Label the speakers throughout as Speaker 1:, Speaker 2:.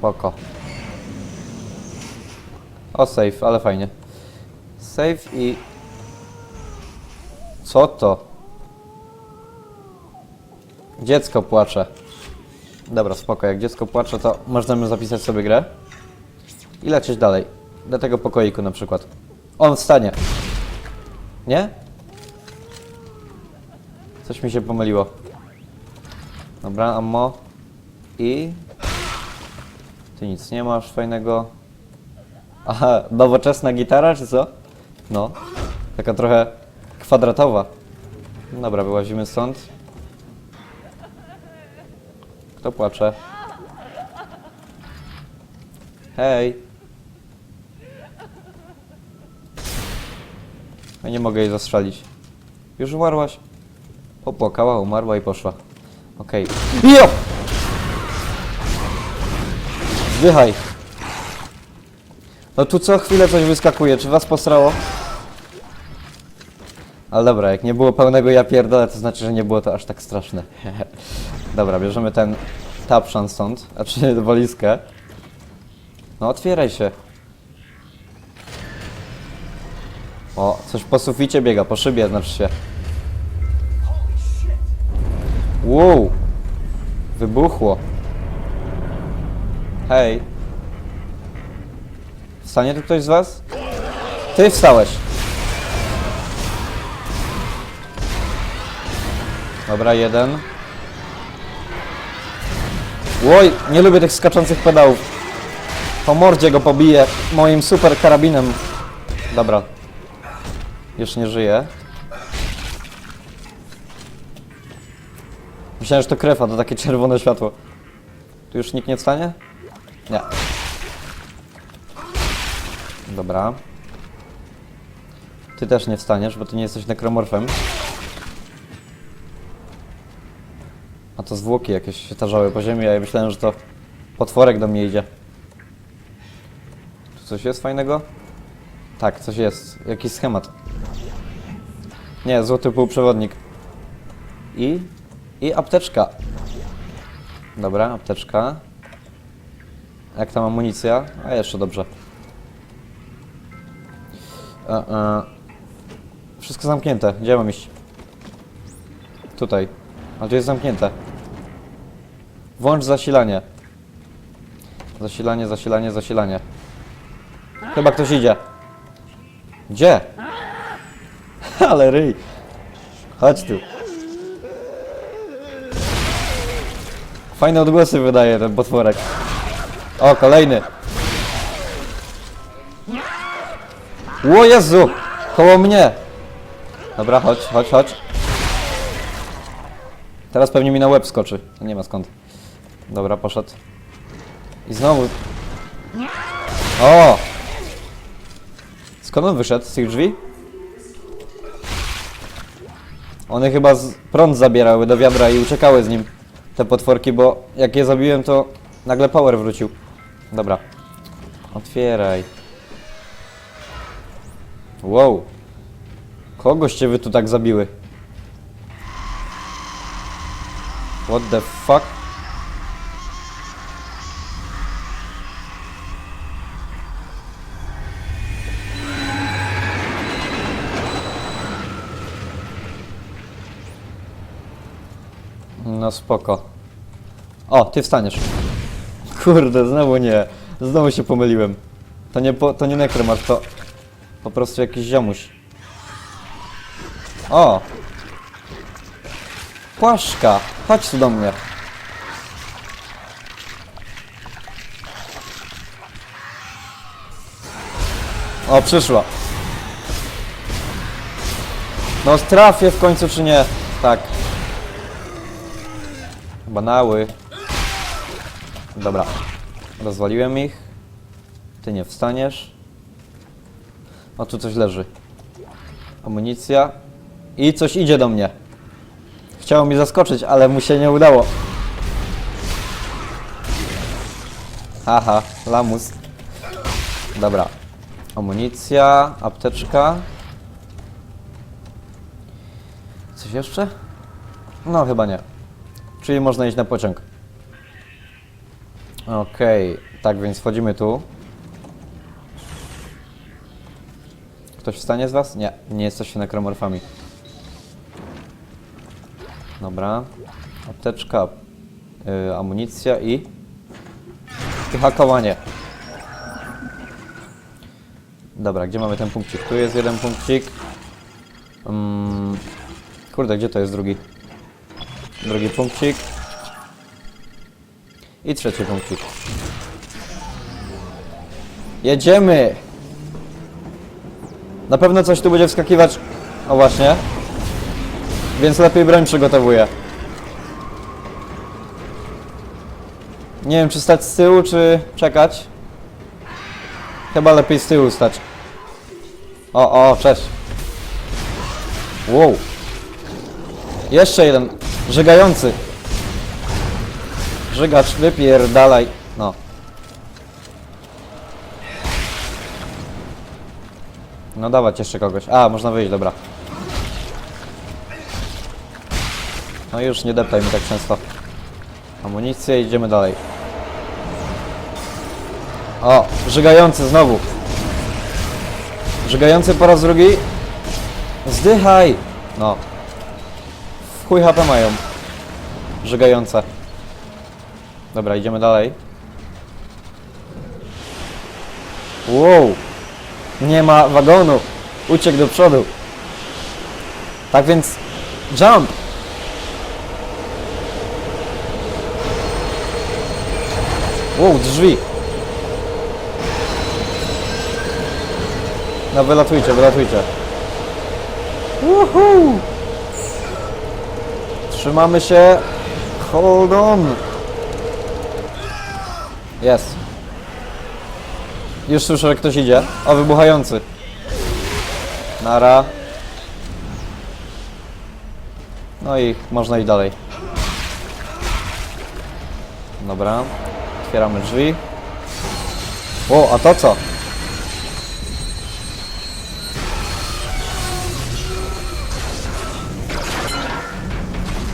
Speaker 1: Spoko. O, save, ale fajnie. Save i... Co to? Dziecko płacze. Dobra, spoko. Jak dziecko płacze, to możemy zapisać sobie grę. I lecieć dalej. Do tego pokoiku na przykład. On wstanie. Nie? Coś mi się pomyliło. Dobra, ammo. I... Ty nic nie masz fajnego. Aha, nowoczesna gitara, czy co? No. Taka trochę kwadratowa. Dobra, wyłazimy stąd. Kto płacze? Hej! Ja nie mogę jej zastrzelić. Już umarłaś? Popłakała, umarła i poszła. Okej. Jo! Zdychaj. No tu co chwilę coś wyskakuje. Czy was posrało? Ale dobra, jak nie było pełnego ja pierdolę, to znaczy, że nie było to aż tak straszne. dobra, bierzemy ten tapszan stąd, a czy walizkę. No otwieraj się. O, coś po suficie biega, po szybie znaczy się. Wow! Wybuchło. Hej. Wstanie tu ktoś z was? Ty wstałeś. Dobra, jeden. Oj, nie lubię tych skaczących pedałów. Po mordzie go pobiję moim super karabinem. Dobra. Już nie żyje. Myślałem, że to krew, a to takie czerwone światło. Tu już nikt nie wstanie? Nie. Dobra. Ty też nie wstaniesz, bo ty nie jesteś nekromorfem. A to zwłoki jakieś się tarzały po ziemi, a ja myślałem, że to potworek do mnie idzie. Tu coś jest fajnego? Tak, coś jest. Jakiś schemat. Nie, złoty półprzewodnik. I? I apteczka. Dobra, apteczka. Jak tam amunicja? A jeszcze dobrze. E, e. Wszystko zamknięte. Gdzie mam iść? Tutaj. A tu jest zamknięte. Włącz zasilanie. Zasilanie, zasilanie, zasilanie. Chyba ktoś idzie. Gdzie? Ale ryj. Chodź tu. Fajne odgłosy wydaje ten potworek. O, kolejny. O Jezu! Koło mnie! Dobra, chodź, chodź, chodź. Teraz pewnie mi na łeb skoczy. Nie ma skąd. Dobra, poszedł. I znowu. O! Skąd on wyszedł? Z tych drzwi? One chyba z prąd zabierały do wiadra i uciekały z nim. Te potworki, bo jak je zabiłem, to nagle power wrócił. Dobra. Otwieraj. Wow. Kogoście wy tu tak zabiły? What the fuck? No spoko. O, ty wstaniesz. Kurde, znowu nie. Znowu się pomyliłem. To nie, po, to nie nekromarz, to po prostu jakiś ziomuś. O! Płaszka! Chodź tu do mnie. O, przyszła. No trafię w końcu czy nie? Tak. Banały. Dobra. Rozwaliłem ich. Ty nie wstaniesz. O, tu coś leży. Amunicja. I coś idzie do mnie. Chciało mi zaskoczyć, ale mu się nie udało. Aha, lamus. Dobra. Amunicja, apteczka. Coś jeszcze? No, chyba nie. Czyli można iść na pociąg. Okej, tak więc wchodzimy tu. Ktoś wstanie z was? Nie, nie jesteście nekromorfami. Dobra. Apteczka, y, amunicja i... I hakowanie. Dobra, gdzie mamy ten punkcik? Tu jest jeden punkcik. Mm, kurde, gdzie to jest drugi? Drugi punkcik. I trzeci punkcik. Jedziemy! Na pewno coś tu będzie wskakiwać. O właśnie. Więc lepiej broń przygotowuję. Nie wiem, czy stać z tyłu, czy czekać. Chyba lepiej z tyłu stać. O, o, cześć. Wow. Jeszcze jeden. Żygający. Żygacz, wypierdalaj. No. No dawać jeszcze kogoś. A, można wyjść, dobra. No już nie deptaj mi tak często. Amunicję, idziemy dalej. O, żygający znowu. Żygający po raz drugi. Zdychaj! No. W chuj HP mają. Żygające. Dobra, idziemy dalej. Wow! Nie ma wagonu. Uciekł do przodu. Tak więc jump! Wow, drzwi. No wylatujcie, wylatujcie. Woohoo! Trzymamy się. Hold on. Jest. Już słyszę, że ktoś idzie. O, wybuchający. Nara. No i można iść dalej. Dobra. Otwieramy drzwi. O, a to co?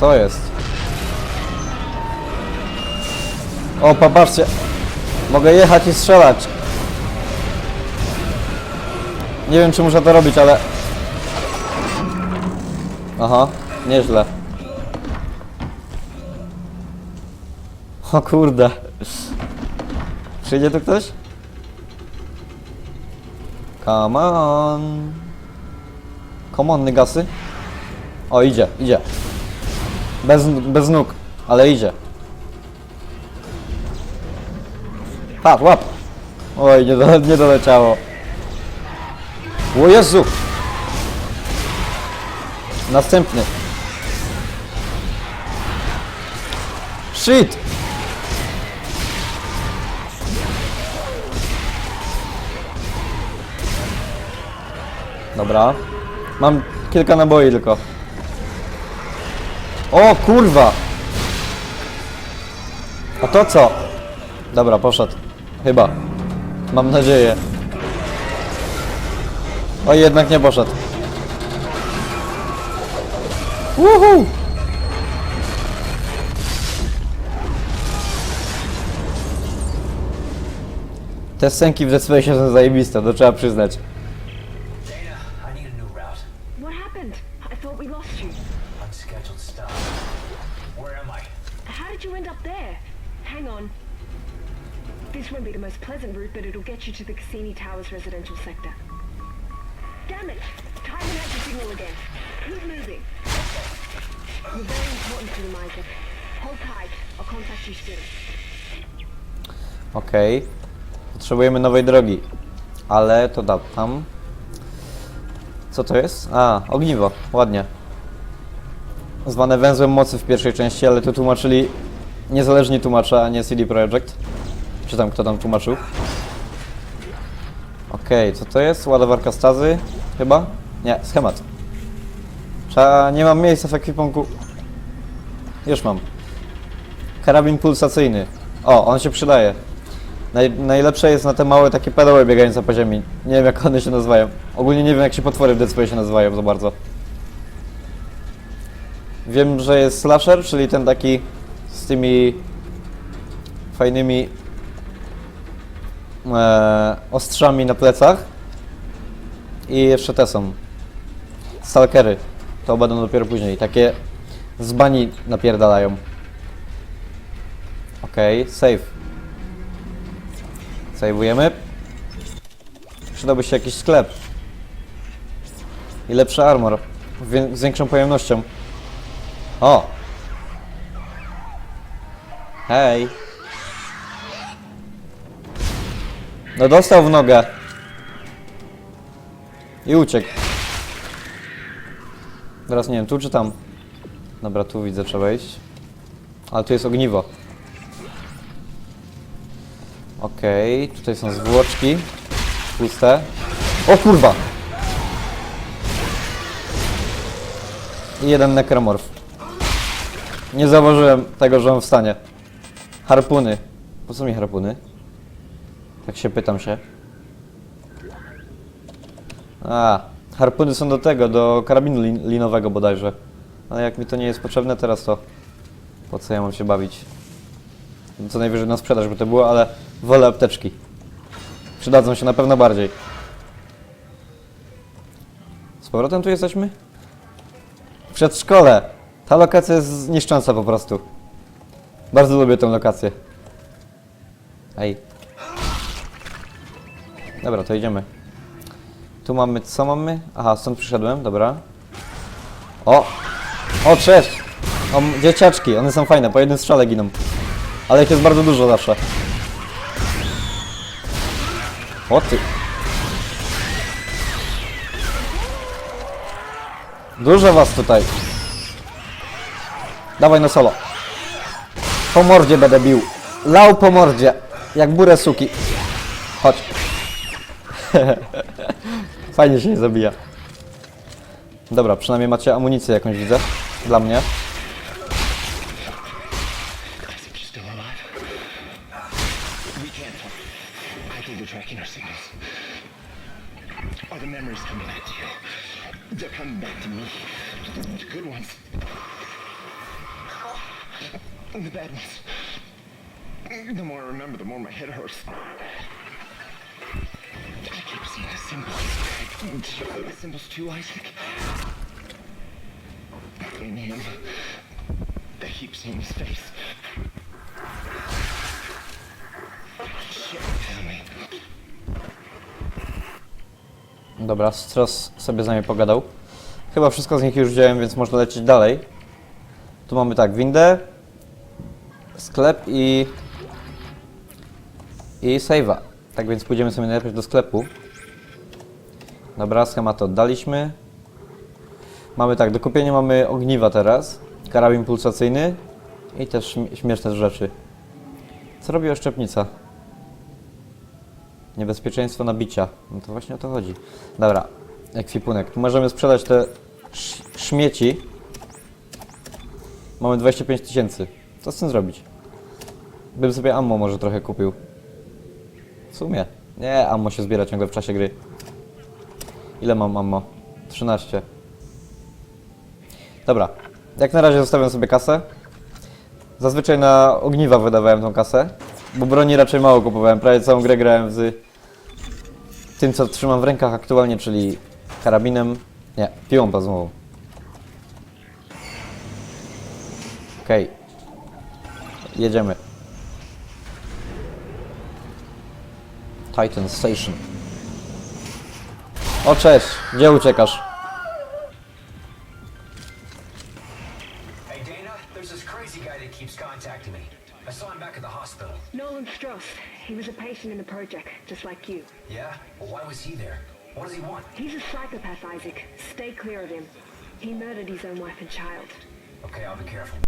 Speaker 1: Co jest? O, popatrzcie. Mogę jechać i strzelać. Nie wiem, czy muszę to robić, ale... Aha, nieźle. O kurde. Przyjdzie tu ktoś? Come on. Come on, nygasy. O, idzie, idzie. Bez, bez nóg, ale idzie. Pat, łap. Oj, nie, dole, nie doleciało. O Jezu! Następny. Shit! Dobra. Mam kilka naboi tylko. O kurwa! A to co? Dobra, poszedł. Chyba. Mam nadzieję. O, jednak nie poszedł. Woohoo! Te scenki w Dead Space są zajebiste, to trzeba przyznać.
Speaker 2: Pleasant route, but it'll get you to the Cassini Towers residential sector. Damn it! The signal again. Keep moving. You're very important to Isaac. Hold tight. I'll contact you soon.
Speaker 1: Okej. Potrzebujemy nowej drogi. Ale to da tam. Co to jest? A, ogniwo. Ładnie. Zwane węzłem mocy w pierwszej części, ale tu tłumaczyli niezależni tłumacze, a nie CD Projekt. Czy tam kto tam tłumaczył. Okej, co to jest? Ładowarka stazy? Chyba? Nie, schemat. Trzeba... nie mam miejsca w ekwipunku. Już mam. Karabin pulsacyjny. O, on się przydaje. Naj, najlepsze jest na te małe takie pedały biegające po ziemi. Nie wiem jak one się nazywają. Ogólnie nie wiem jak się potwory w Dead się nazywają za bardzo. Wiem, że jest slasher, czyli ten taki z tymi fajnymi e, ostrzami na plecach. I jeszcze te są. Stalkery. To będą dopiero później. Takie z bani napierdalają. Okej, save. Saveujemy. Przydałby się jakiś sklep. I lepszy armor. Z większą pojemnością. O! Hej! No dostał w nogę. I uciekł. Teraz nie wiem, tu czy tam? Dobra, tu widzę, trzeba wejść. Ale tu jest ogniwo. Okej, tutaj są zwłoczki. Puste. O kurwa! I jeden nekromorf. Nie zauważyłem tego, że on wstanie. Harpuny. Po co mi harpuny? Tak się pytam się. A, harpuny są do tego, do karabinu lin linowego bodajże. Ale jak mi to nie jest potrzebne teraz, to po co ja mam się bawić? Co najwyżej na sprzedaż by to było, ale wolę apteczki. Przydadzą się na pewno bardziej. Z powrotem tu jesteśmy? W przedszkole. Ta lokacja jest niszcząca po prostu. Bardzo lubię tę lokację. Ej. Dobra, to idziemy. Tu mamy, co mamy? Aha, stąd przyszedłem, dobra. O! O, cześć! O, dzieciaczki, one są fajne, po jednym strzale giną. Ale ich jest bardzo dużo zawsze. O ty! Dużo was tutaj. Dawaj na solo. Po mordzie będę bił. Lał po mordzie. Jak burę suki. Chodź. Fajnie się nie zabija. Dobra, przynajmniej macie amunicję jakąś widzę. Dla mnie.
Speaker 3: The bad ones. The more I remember, the more my head hurts. Symbols. The symbols too, Isaac? In him. I keep seeing his face. Shit, me.
Speaker 1: Dobra, Stross sobie z nami pogadał. Chyba wszystko z nich już wziąłem, więc można lecieć dalej. Tu mamy tak, windę, sklep i... i save'a. Tak więc pójdziemy sobie najpierw do sklepu. Dobra, schemat oddaliśmy. Mamy tak, do kupienia mamy ogniwa teraz, karabin pulsacyjny i też śmie- śmieszne rzeczy. Co robi oszczepnica? Niebezpieczeństwo nabicia. No to właśnie o to chodzi. Dobra, ekwipunek. Tu możemy sprzedać te sz śmieci. Mamy 25 tysięcy. Co z tym zrobić? Bym sobie ammo może trochę kupił. W sumie. Nie, ammo się zbiera ciągle w czasie gry. Ile mam ammo? 13. Dobra. Jak na razie zostawiam sobie kasę. Zazwyczaj na ogniwa wydawałem tą kasę. Bo broni raczej mało kupowałem. Prawie całą grę grałem z tym, co trzymam w rękach aktualnie, czyli karabinem. Nie, piłą plazmową. Okej. Jedziemy. Titan Station. O, cześć! Gdzie uciekasz?
Speaker 4: Hey, Dana, there's this crazy guy that keeps contacting me. I saw him back at the hospital.
Speaker 2: Nolan Stross. He was a patient in the project, just like you.
Speaker 4: Yeah? Well, why was he there? What does he want?
Speaker 2: He's a psychopath, Isaac. Stay clear of him. He murdered his own wife and child.
Speaker 4: Okay, I'll be careful.